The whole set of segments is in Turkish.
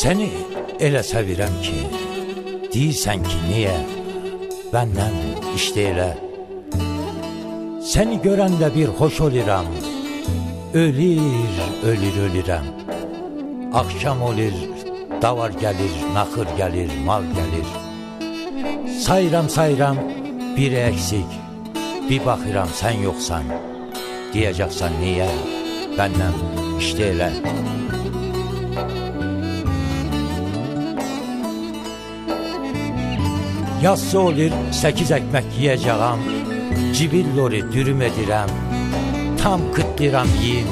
Seni elə sevirəm ki, deyirsən ki, niyə? Bəndən işte elə. Səni görəndə bir xoş oluram. Ölür, ölür, ölürəm. Akşam olur, davar gəlir, naxır gəlir, mal gəlir. Sayıram, sayıram, bir eksik. Bir baxıram sən yoxsan. Deyəcəksən niyə? Bəndən işte elə. Yazsı olur, sekiz ekmek yiyeceğim. Cibilloru dürüm edirəm. Tam kıtlıram yiyim.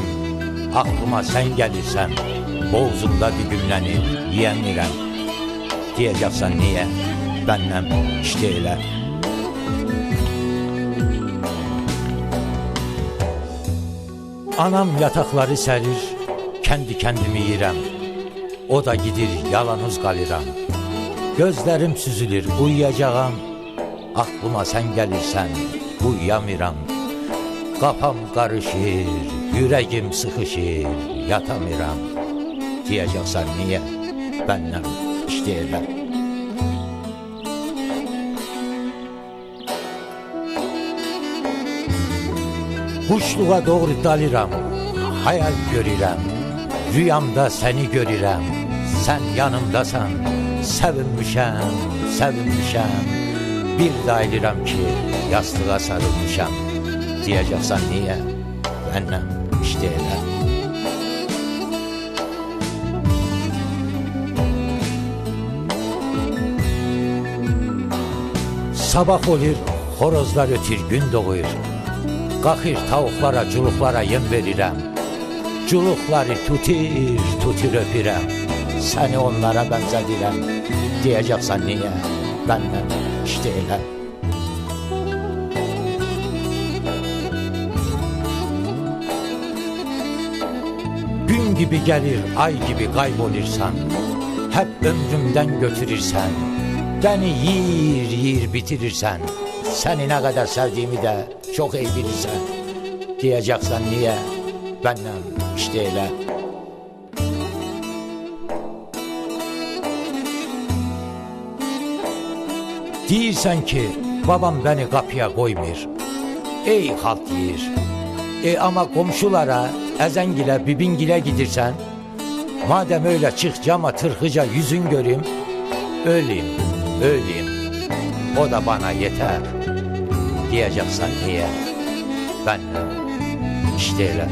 Aklıma sen gelirsen. Boğazımda düğümlenir, yiyemirəm. Diyeceksen niye? Bennem işte elə. Anam yatakları serir, kendi kendimi yiyirəm. O da gidir, yalnız kalıram. Gözlerim süzülür, uyuyacağım. Aklıma sen gelirsen, uyuyamıram. Kafam karışır, yüreğim sıkışır, yatamıram. Diyeceksen niye? Benden işte elə. Kuşluğa doğru dalıram, hayal görürəm. Rüyamda seni görürəm, sen yanımdasan. Sevinmişəm, sevinmişəm. Bir də ayılıram ki, yastığa sarılmışam. Diyeceksen niye? Bennem işte elə. Sabah olur, horozlar ötür, gün doğur. Qalxır tavuklara, culuqlara yem verirəm. Culuqları tutur, tutur öpürəm. Səni onlara bənzədirəm. Deyəcəksən niyə? Bəndən işte elə. Gün gibi gelir, ay gibi kaybolursan. Hep ömrümden götürürsen. Beni yiyir yiyir bitirirsen. Seni ne kadar sevdiğimi de çok iyi bilirsen. Diyeceksen niye? Benden işte Deyirsən ki, babam beni kapıya koymur. Ey halk yiyir. E ama komşulara, ezengile, bibingile gidirsen, madem öyle çık cama tırhıca yüzün göreyim, öleyim, öleyim. O da bana yeter. Diyeceksen niye? Ben işte öyle.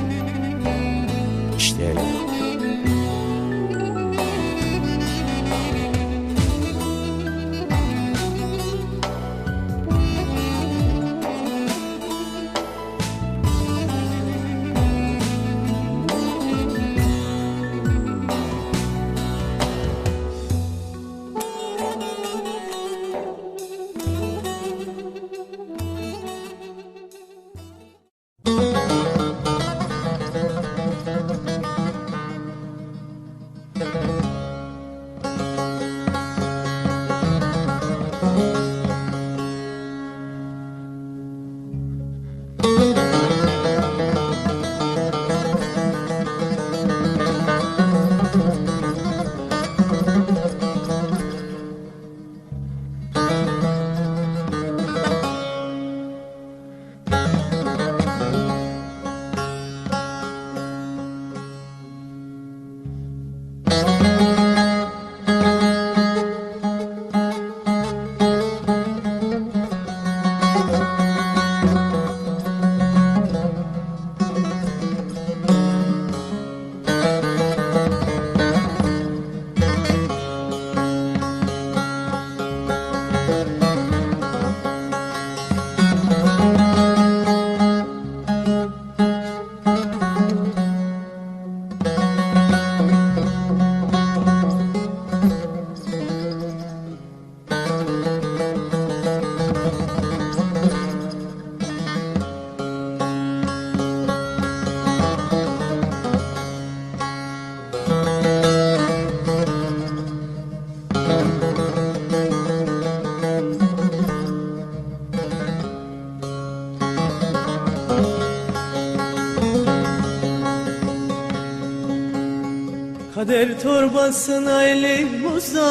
İşte öyle. Kader torbasına elim uzattı.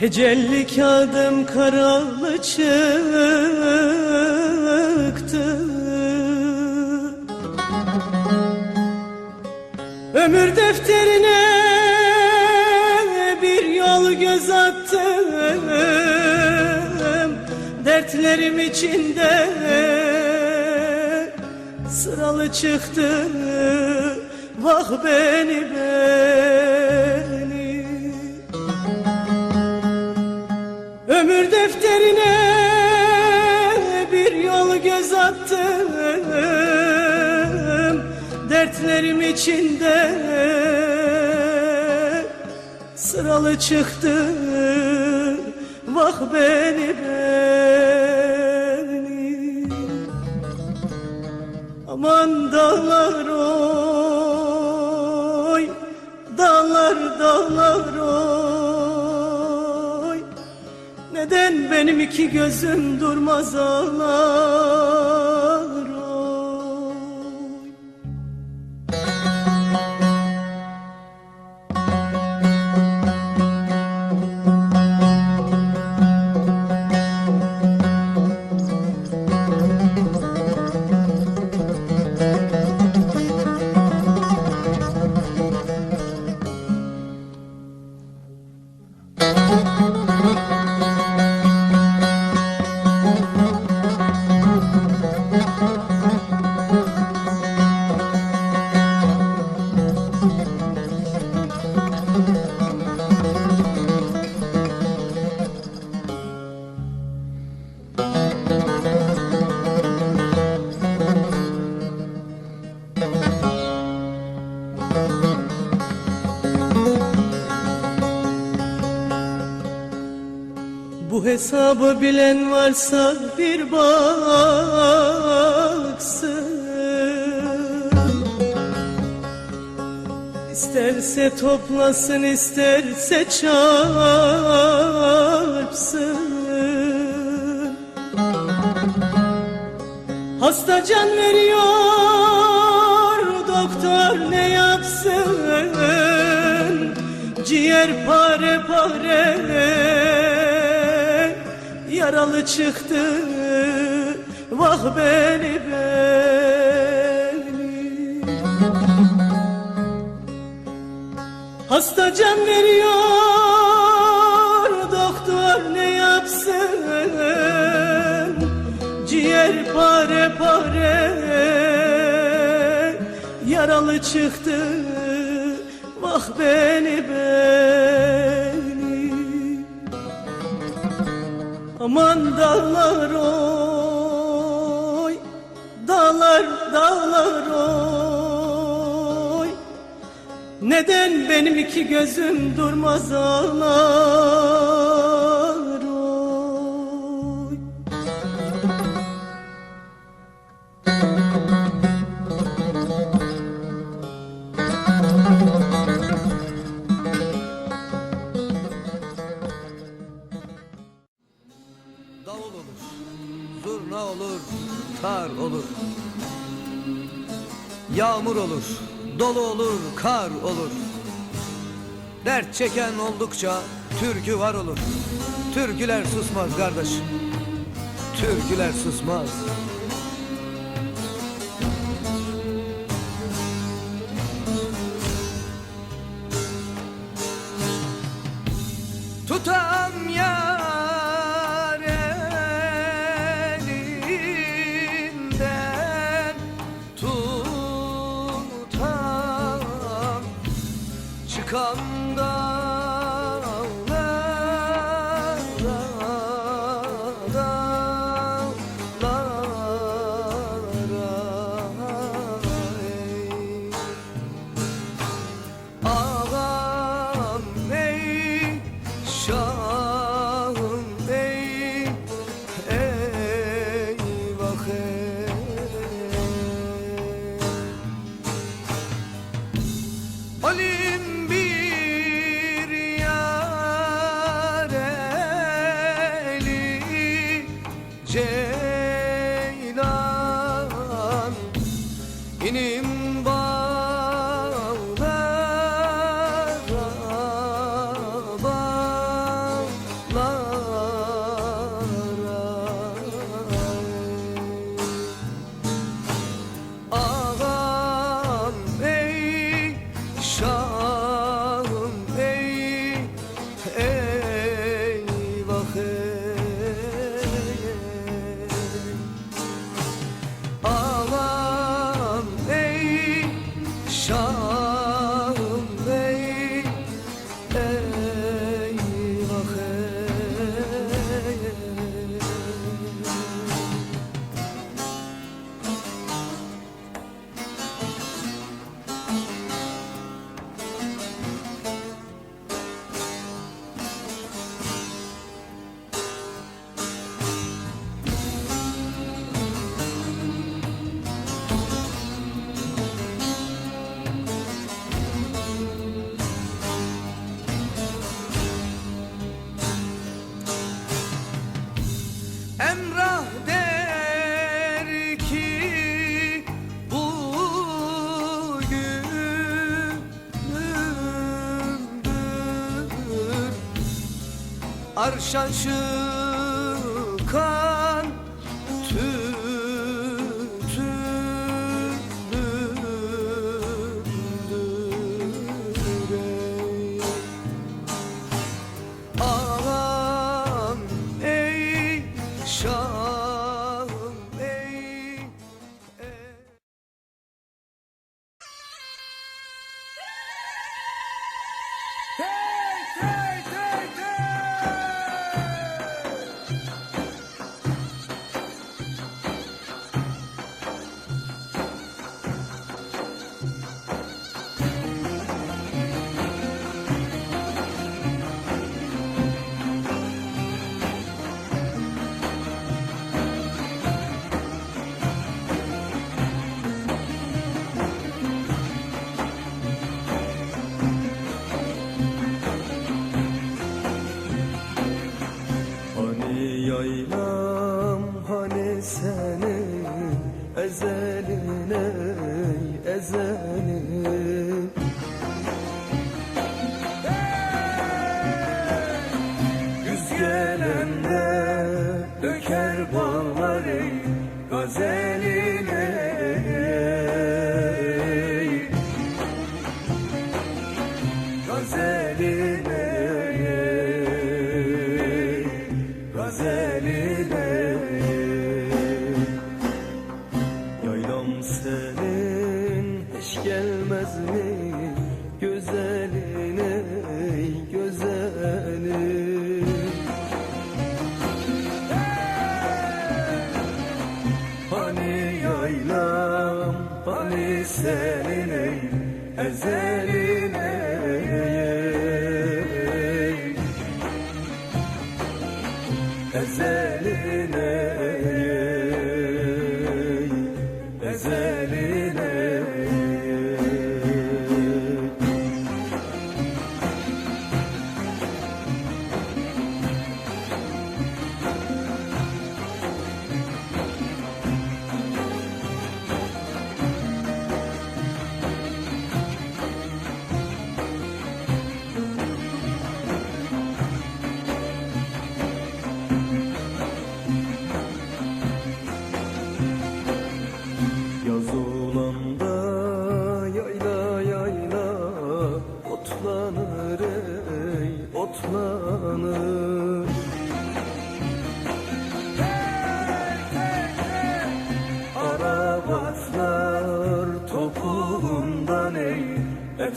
Tecelli kağıdım karalı çıktı. Ömür defterine bir yol göz attım. Dertlerim içinde sıralı çıktı Vah beni beni. Ömür defterine bir yol göz attım. Dertlerim içinde sıralı çıktı Vah beni beni Aman dağlar oy Dağlar dağlar oy. Neden benim iki gözüm durmaz ağlar Bu hesabı bilen varsa bir baksın. İsterse toplasın isterse çarpsın. Hasta can veriyor doktor ne yapsın? Ciğer pare pare yaralı çıktı. Vah beni beni. Hasta can veriyor doktor ne yapsın? Ciğer pare pare yaralı çıktı. Vah beni beni Aman dağlar oy Dağlar dağlar oy. Neden benim iki gözüm durmaz ağlar Yağmur olur, dolu olur, kar olur. Dert çeken oldukça türkü var olur. Türküler susmaz kardeş. Türküler susmaz. Çıkan Arşa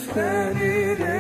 planet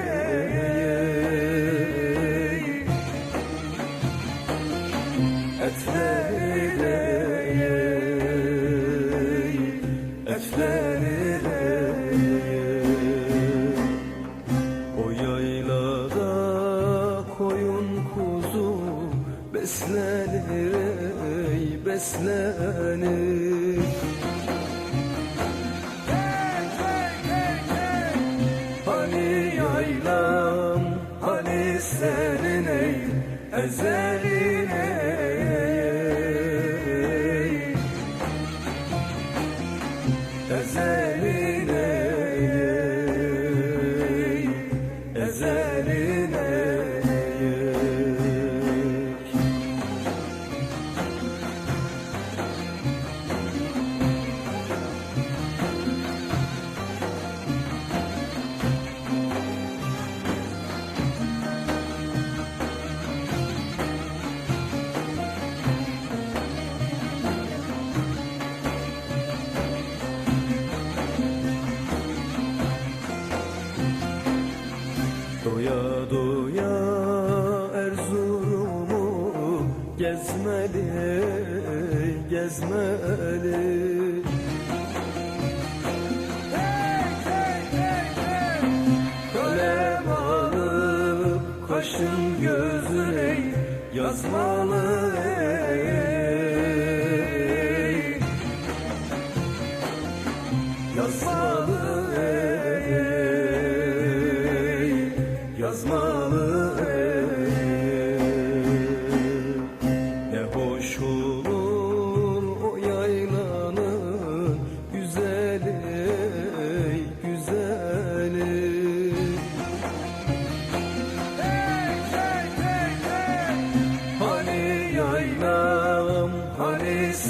gezmeli, gezmeli. Kalem alıp kaşın gözün ey yazmalı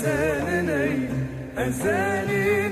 senin ey ezelin